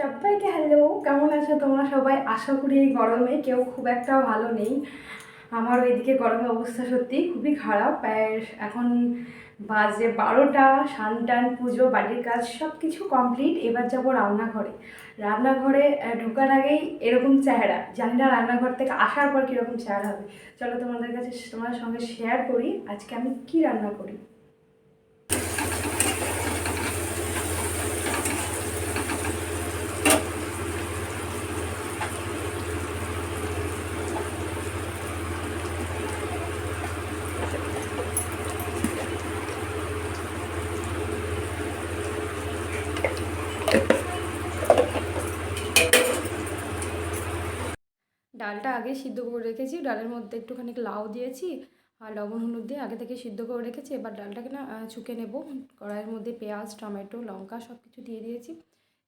সবাইকে হ্যালো কেমন আছো তোমরা সবাই? আশা করি এই গরমে কেউ খুব একটা ভালো নেই। আমার ওইদিকে গরমের অবস্থা সত্যি খুবই খারাপ। এখন বাজে বারোটা সান টান পুজো, বাড়ির কাজ সব কিছু কমপ্লিট এবার যাব রান্নাঘরে। রান্নাঘরে ঢোকার আগেই এরকম চেহারা। জানি না রান্নাঘর থেকে আসার পর কীরকম চেহারা হবে। চলো তোমাদের কাছে, তোমাদের সঙ্গে শেয়ার করি আজকে আমি কি রান্না করি। ডালটা আগে সিদ্ধ করে রেখেছি। ডালের মধ্যে একটুখানি লাউ দিয়েছি আর লবণ, হলুদ দিয়ে আগে থেকে সিদ্ধ করে রেখেছি। এবার ডালটাকে না ছুঁকে নেব। কড়াইয়ের মধ্যে পেঁয়াজ, টমেটো, লঙ্কা সব কিছু দিয়ে দিয়েছি।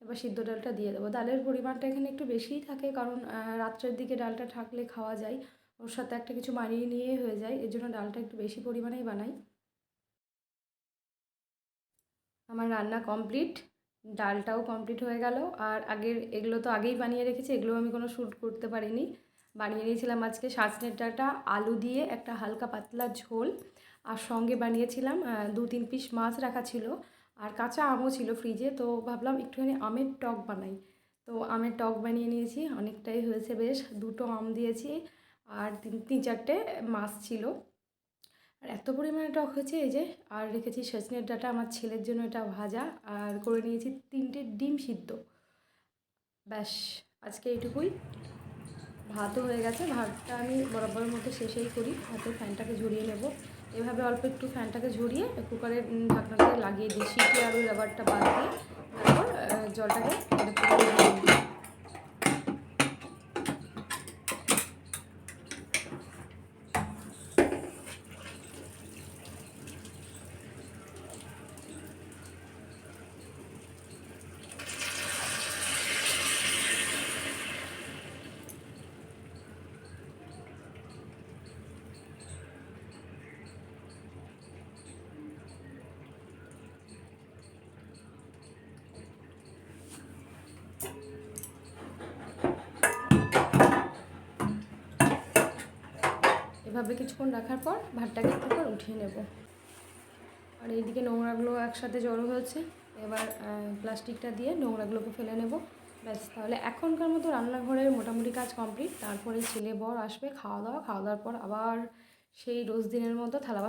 এবার সিদ্ধ ডালটা দিয়ে দেবো। ডালের পরিমাণটা এখানে একটু বেশিই থাকে কারণ রাত্রের দিকে ডালটা থাকলে খাওয়া যায়। ওর সাথে একটা কিছু মানিয়ে নিয়ে হয়ে যায়। এর জন্য ডালটা একটু বেশি পরিমাণেই বানাই। আমার রান্না কমপ্লিট। ডালটাও কমপ্লিট হয়ে গেল। আর আগের, এগুলো তো আগেই বানিয়ে রেখেছি। এগুলো আমি কোনো শ্যুট করতে পারিনি। বানিয়ে নিয়েছিলাম আজকে সাজনের ডাটা, আলু দিয়ে একটা হালকা পাতলা ঝোল আর সঙ্গে বানিয়েছিলাম দু তিন পিস মাছ রাখা ছিল আর কাঁচা আমও ছিল ফ্রিজে, তো ভাবলাম একটুখানি আমের টক বানাই। তো আমের টক বানিয়ে নিয়েছি, অনেকটাই হয়েছে বেশ, দুটো আম দিয়েছি আর তিন তিন চারটে মাছ ছিল। আর এত পরিমাণে টক হয়েছে এই যে, আর রেখেছি সজনের ডাটা, আমার ছেলের জন্য এটা ভাজা আর করে নিয়েছি তিনটে ডিম সিদ্ধ। ব্যাস, আজকে এইটুকুই। ভাতও হয়ে গেছে। ভাতটা আমি বরাবরের মধ্যে শেষেই করি। হাতে ফ্যানটাকে ঝরিয়ে নেব। এভাবে অল্প একটু ফ্যানটাকে ঝরিয়ে কুকারে ঢাকনাটাকে লাগিয়ে দিই। সিটি আর ওই রাবারটা বাদ দিয়ে তারপর জলটাকে এভাবে কিছুক্ষণ রাখার পর ভাতটাকে একটু পর উঠিয়ে নেব। আর এইদিকে নোংরাগুলো একসাথে জড়ো হয়েছে। এবার প্লাস্টিকটা দিয়ে নোংরাগুলোকে ফেলে নেব। ব্যাস, তাহলে এখনকার মতো রান্নাঘরের মোটামুটি কাজ কমপ্লিট। তারপরে ছেলে বর আসবে, খাওয়া দাওয়া, খাওয়া দাওয়ার পর আবার সেই রোজ দিনের মতো থালা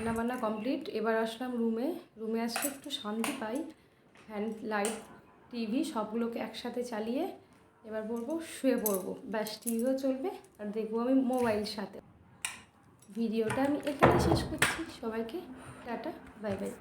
রান্না বান্না কমপ্লিট এবার আসলাম রুমে রুমে আসলে একটু শান্তি পাই। ফ্যান লাইট টিভি সবগুলোকে একসাথে চালিয়ে এবার বলব শুয়ে পড়ব। ব্যাস টিভিও চলবে আর দেখব আমি মোবাইল সাথে। ভিডিওটা আমি এখানে শেষ করছি। সবাইকে টাটা বাই বাই